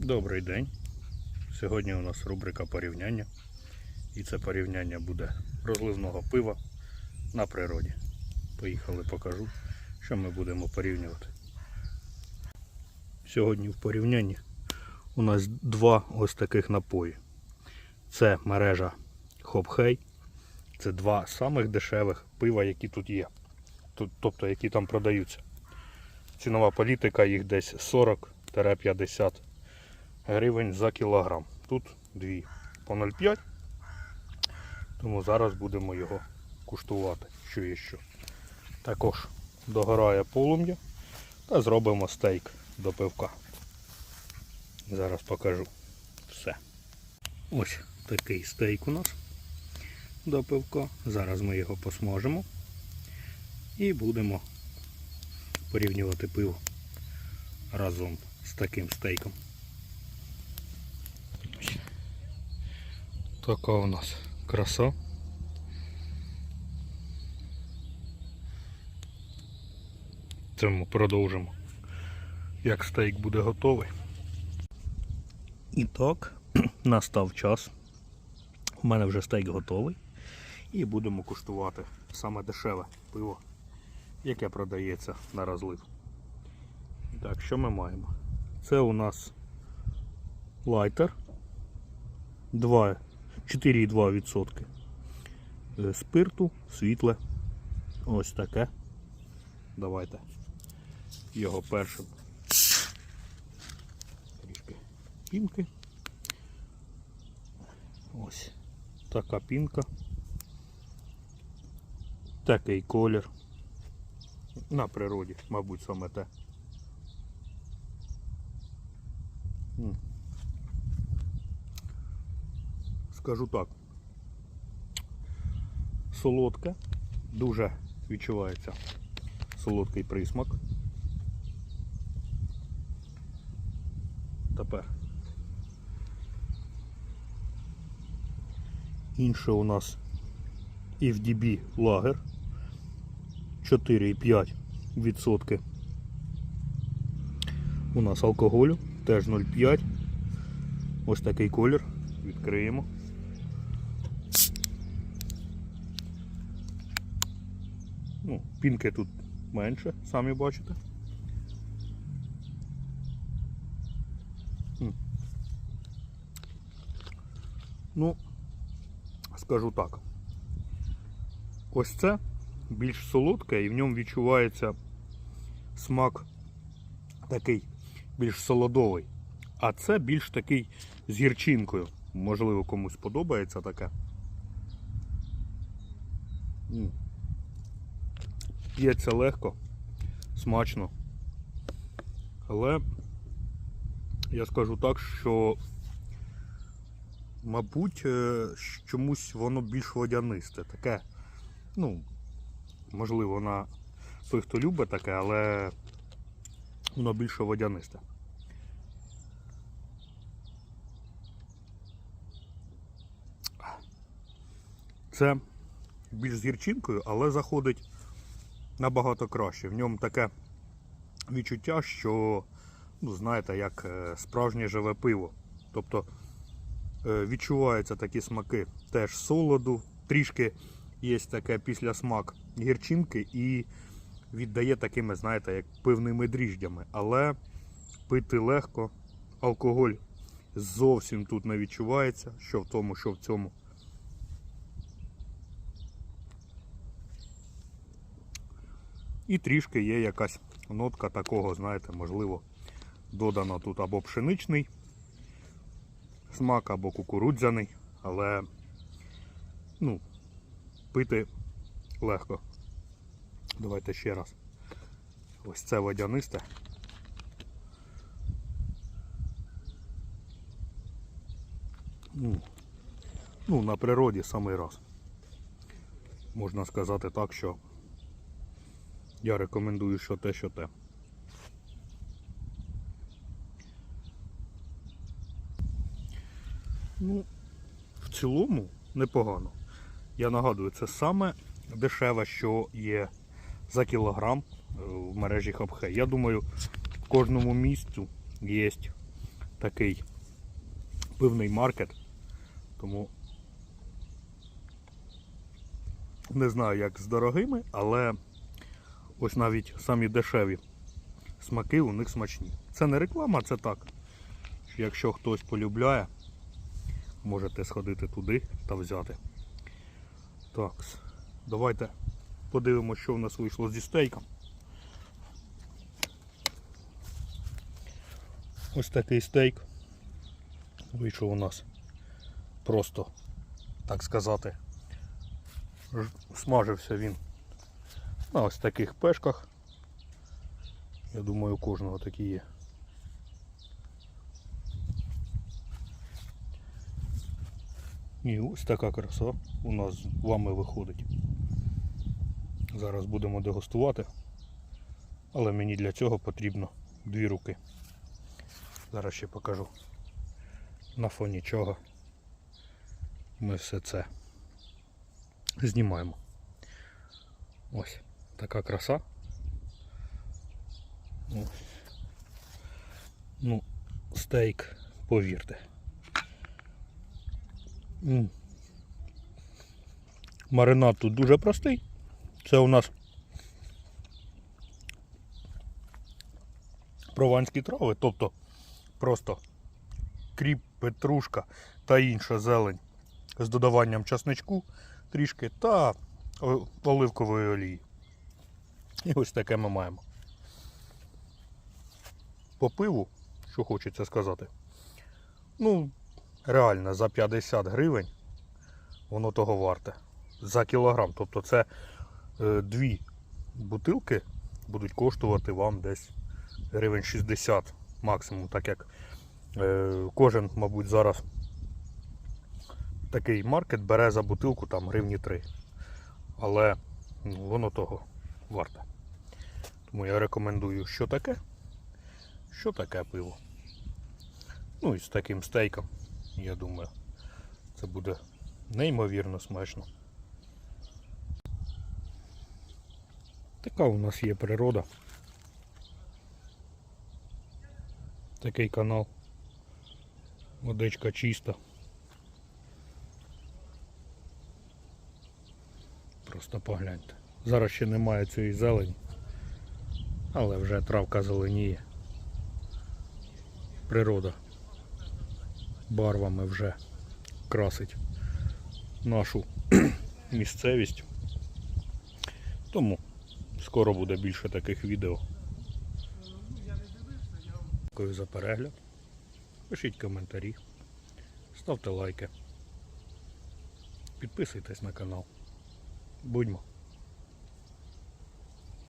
Добрий день. Сьогодні у нас рубрика порівняння. І це порівняння буде розливного пива на природі. Поїхали, покажу, що ми будемо порівнювати. Сьогодні в порівнянні у нас два ось таких напої. Це мережа Хопхей. Це два самих дешевих пива, які тут є. Тобто, які там продаються. Цінова політика їх десь 40-50 гривень за кілограм. Тут дві по 0,5. Тому зараз будемо його куштувати, що є що. Також догорає полум'я та зробимо стейк до пивка. Зараз покажу все. Ось такий стейк у нас до пивка. Зараз ми його посмажимо і будемо порівнювати пиво разом з таким стейком. Така у нас краса. Тому продовжимо, як стейк буде готовий. І так, настав час. У мене вже стейк готовий. І будемо куштувати саме дешеве пиво, яке продається на розлив. Так, що ми маємо? Це у нас лайтер 2, 4,2% Е, спирту, світле. Ось таке. Давайте його першим. Трішки пінки. Ось така пінка. Такий колір. На природі, мабуть, саме те. М. Скажу так. Солодке, дуже відчувається солодкий присмак. Тепер. Інше у нас FDB лагер 4,5% у нас алкоголю, теж 0,5. Ось такий колір. Відкриємо. Ну, пінки тут менше, самі бачите. Ну, скажу так. Ось це більш солодке і в ньому відчувається смак такий більш солодовий. А це більш такий з гірчинкою. Можливо, комусь подобається таке. П'ється легко, смачно. Але я скажу так, що, мабуть, е, чомусь воно більш водянисте. Таке, ну, можливо, на той, хто любить таке, але воно більше водянисте. Це більш з гірчинкою, але заходить набагато краще. В ньому таке відчуття, що, ну, знаєте, як е, справжнє живе пиво. Тобто е, відчуваються такі смаки теж солоду, трішки є таке післясмак гірчинки і віддає такими, знаєте, як пивними дріждями. Але пити легко, алкоголь зовсім тут не відчувається, що в тому, що в цьому. І трішки є якась нотка такого, знаєте, можливо, додано тут або пшеничний смак, або кукурудзяний, але ну, пити легко. Давайте ще раз. Ось це водянисте. Ну, ну, на природі самий раз. Можна сказати так, що я рекомендую, що те, що те. Ну, в цілому непогано. Я нагадую, це саме дешеве, що є за кілограм е, в мережі Хабхе. Я думаю, в кожному місцю є такий пивний маркет. Тому не знаю, як з дорогими, але ось навіть самі дешеві смаки у них смачні. Це не реклама, це так. Якщо хтось полюбляє, можете сходити туди та взяти. Так, давайте подивимося, що в нас вийшло зі стейком. Ось такий стейк. Вийшов у нас просто, так сказати, смажився він на ось таких пешках. Я думаю, у кожного такі є. І ось така краса у нас з вами виходить. Зараз будемо дегустувати, але мені для цього потрібно дві руки. Зараз ще покажу на фоні чого ми все це знімаємо. Ось така краса. Ось. Ну, стейк, повірте. Маринад тут дуже простий. Це у нас прованські трави, тобто просто кріп, петрушка та інша зелень з додаванням часничку трішки та оливкової олії. І ось таке ми маємо. По пиву, що хочеться сказати. Ну, реально, за 50 гривень воно того варте. За кілограм. Тобто це е, дві бутилки будуть коштувати вам десь гривень 60 максимум, так як е, кожен, мабуть, зараз такий маркет бере за бутилку там гривні 3. Але ну, воно того варте. Тому я рекомендую, що таке, що таке пиво. Ну і з таким стейком, я думаю, це буде неймовірно смачно. Така у нас є природа. Такий канал. Водичка чиста. Просто погляньте. Зараз ще немає цієї зелені, але вже травка зеленіє. Природа барвами вже красить нашу місцевість. Тому скоро буде більше таких відео. Дякую за перегляд. Пишіть коментарі, ставте лайки. Підписуйтесь на канал. Будьмо!